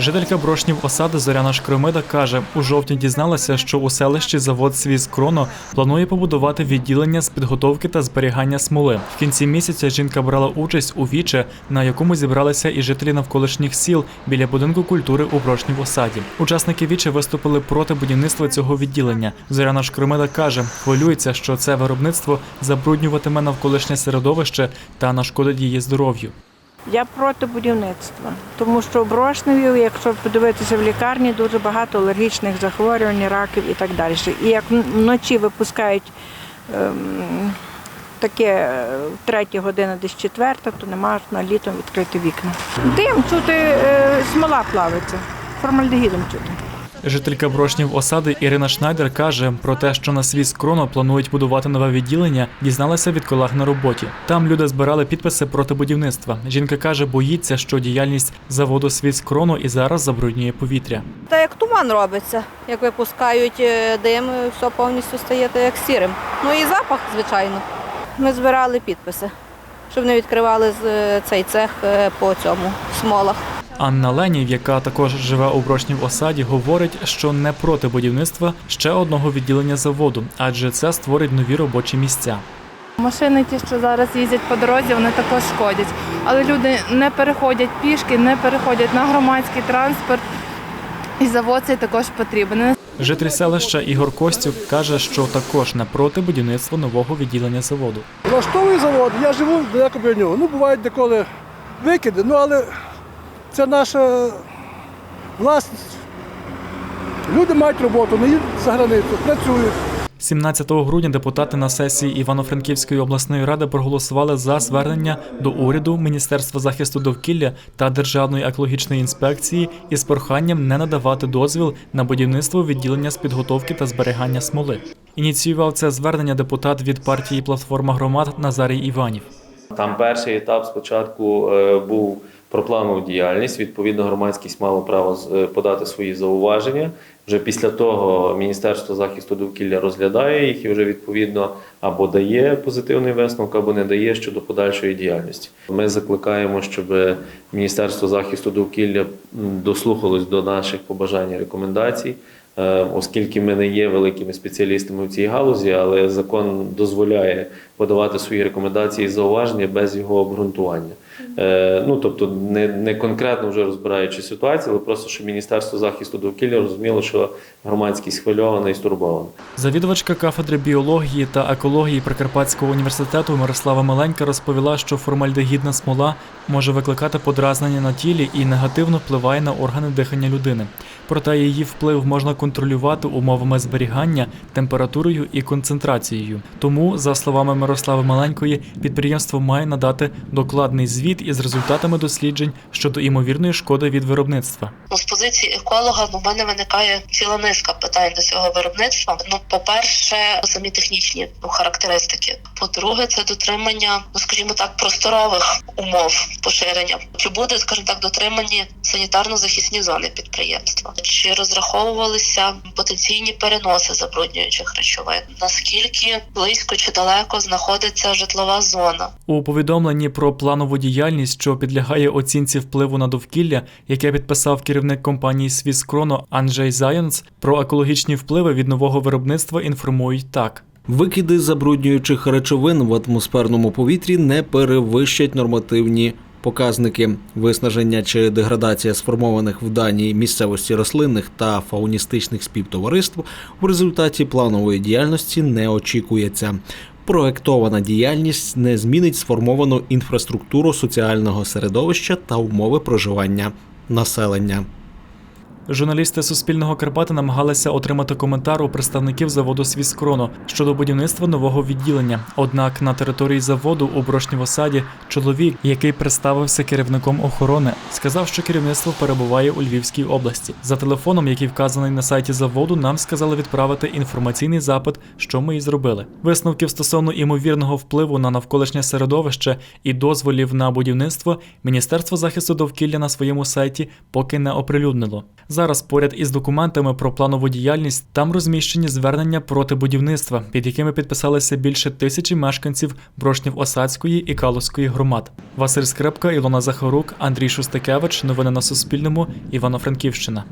Жителька Брошнів осади Зоряна Шкромида каже, у жовтні дізналася, що у селищі завод Свіз Кроно планує побудувати відділення з підготовки та зберігання смоли. В кінці місяця жінка брала участь у віче, на якому зібралися і жителі навколишніх сіл біля будинку культури у Брошнів осаді. Учасники віче виступили проти будівництва цього відділення. Зоряна Шкромида каже, хвилюється, що це виробництво забруднюватиме навколишнє середовище та нашкодить її здоров'ю. Я проти будівництва, тому що Брошневі, якщо подивитися в лікарні, дуже багато алергічних захворювань, раків і так далі. І як вночі випускають ем, таке е, третя година, десь четверта, то нема на літом відкрити вікна. Дим чути, е, смола плавиться, формальдегідом чути. Жителька Брошнів осади Ірина Шнайдер каже про те, що на свій скроно планують будувати нове відділення, дізналася від колег на роботі. Там люди збирали підписи проти будівництва. Жінка каже, боїться, що діяльність заводу свій скроно і зараз забруднює повітря. Та як туман робиться, як випускають е, дим, все повністю стає як сірим. Ну і запах, звичайно. Ми збирали підписи, щоб не відкривали е, цей цех е, по цьому смолах. Анна Ленів, яка також живе у Брошнів осаді, говорить, що не проти будівництва ще одного відділення заводу, адже це створить нові робочі місця. Машини, ті, що зараз їздять по дорозі, вони також шкодять. Але люди не переходять пішки, не переходять на громадський транспорт. І завод цей також потрібен. Житель селища Ігор Костюк каже, що також не проти будівництва нового відділення заводу. Влаштовує завод, я живу далеко біля нього. Ну, бувають деколи викиди, ну але це наша власність. Люди мають роботу, не їдуть за границю, працюють. 17 грудня депутати на сесії Івано-Франківської обласної ради проголосували за звернення до уряду, Міністерства захисту довкілля та Державної екологічної інспекції із проханням не надавати дозвіл на будівництво відділення з підготовки та зберігання смоли. Ініціював це звернення депутат від партії Платформа громад Назарій Іванів. Там перший етап спочатку е, був про планову діяльність. Відповідно, громадськість мало право е, подати свої зауваження. Вже після того Міністерство захисту довкілля розглядає їх і вже відповідно або дає позитивний висновок, або не дає щодо подальшої діяльності. Ми закликаємо, щоб Міністерство захисту довкілля дослухалось до наших побажань і рекомендацій. Е, Оскільки ми не є великими спеціалістами в цій галузі, але закон дозволяє подавати свої рекомендації і зауваження без його обґрунтування. Е, Ну тобто, не, не конкретно вже розбираючи ситуацію, але просто щоб Міністерство захисту довкілля розуміло, що громадськість схвильована і стурбована. Завідувачка кафедри біології та екології Прикарпатського університету Мирослава Миленька розповіла, що формальдегідна смола може викликати подразнення на тілі і негативно впливає на органи дихання людини. Проте її вплив можна контролювати умовами зберігання, температурою і концентрацією. Тому, за словами Мирослави Маленької, підприємство має надати докладний звіт із результатами досліджень щодо імовірної шкоди від виробництва. Ну, з позиції еколога ну, в мене виникає ціла низка питань до цього виробництва. Ну, по-перше, самі технічні ну, характеристики. По-друге, це дотримання, ну скажімо так, просторових умов поширення. Чи буде, скажімо так, дотримані санітарно-захисні зони підприємства? Чи розраховувалися потенційні переноси забруднюючих речовин? Наскільки близько чи далеко знаходиться житлова зона? У повідомленні про планову діяльність, що підлягає оцінці впливу на довкілля, яке підписав керівник компанії Свіскроно Анджей Зайонс, про екологічні впливи від нового виробництва інформують так. Викиди забруднюючих речовин в атмосферному повітрі не перевищать нормативні показники. Виснаження чи деградація сформованих в даній місцевості рослинних та фауністичних співтовариств в результаті планової діяльності не очікується. Проектована діяльність не змінить сформовану інфраструктуру соціального середовища та умови проживання населення. Журналісти Суспільного Карпати намагалися отримати коментар у представників заводу Свіскроно щодо будівництва нового відділення. Однак на території заводу у Брошнівосаді чоловік, який представився керівником охорони, сказав, що керівництво перебуває у Львівській області. За телефоном, який вказаний на сайті заводу, нам сказали відправити інформаційний запит, що ми і зробили. Висновків стосовно імовірного впливу на навколишнє середовище і дозволів на будівництво Міністерство захисту довкілля на своєму сайті поки не оприлюднило. Зараз поряд із документами про планову діяльність там розміщені звернення проти будівництва, під якими підписалися більше тисячі мешканців Брошнів Осадської і Калузької громад. Василь Скрипка, Ілона Захарук, Андрій Шустикевич. Новини на Суспільному. Івано-Франківщина.